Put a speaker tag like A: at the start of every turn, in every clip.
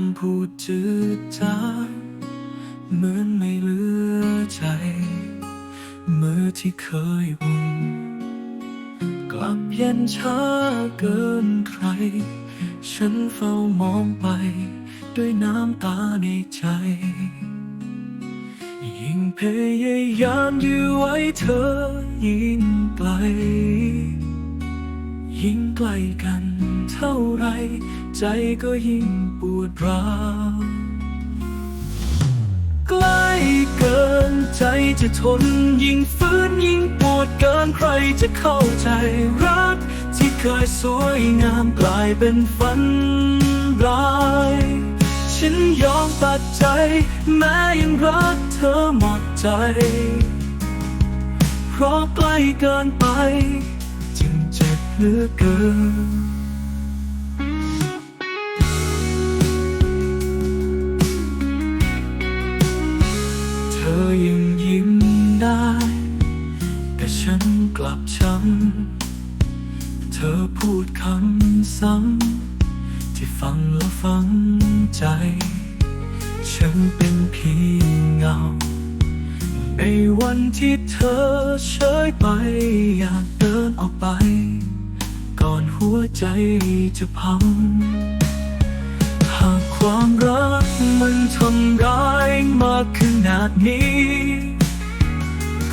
A: ำพูดจืดจางเหมือนไม่เหลือใจเมื่อที่เคยวุ่นกลับเย็นช้าเกินใคร ฉันเฝ้ามองไป ด้วยน้ำตาในใจ ยิ่งพยายามยื้อไว้เธอยิ่งไกล ยิ่งใกล้กัน ท่าไร ใจก็ยิ่งปวดร้าวใกล้เกินใจจะทนยิ่งฟื้นยิ่งปวดเกินใครจะเข้าใจรัก ที่เคยสวยงามกลายเป็นฝันร้ายฉันยอมตัดใจแม้ยังรักเธอหมดใจ เพราะใกล้เกินไป จึงเจ็บเหลือเกิน อยังยิ้มได้ แต่ฉันกลับช้ำเธอพูดคำซ้ำที่ฟังแล้วฝังใจ ฉันเป็นเพียงเงา ในวันที่เธอเฉยไป อยากเดินออกไป ก่อนหัวใจจะพัง หากความรัก ขนาดนี้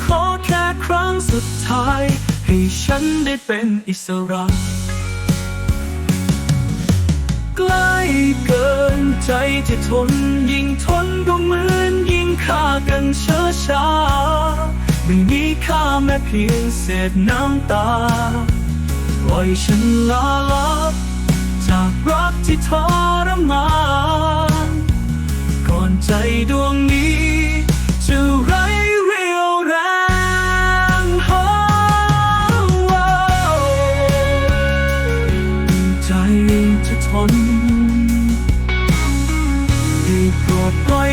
A: ขอแค่ครั้งสุดท้าย ให้ฉันได้เป็นอิสระ ใกล้เกินใจจะทนยิ่งทนก็เหมือนยิ่งฆ่ากันเช้าช้าไม่มีค่าแม้เพียงเศษน้ำตาปล่อยฉันลาลับจากรักที่ทรมาน ปล่อย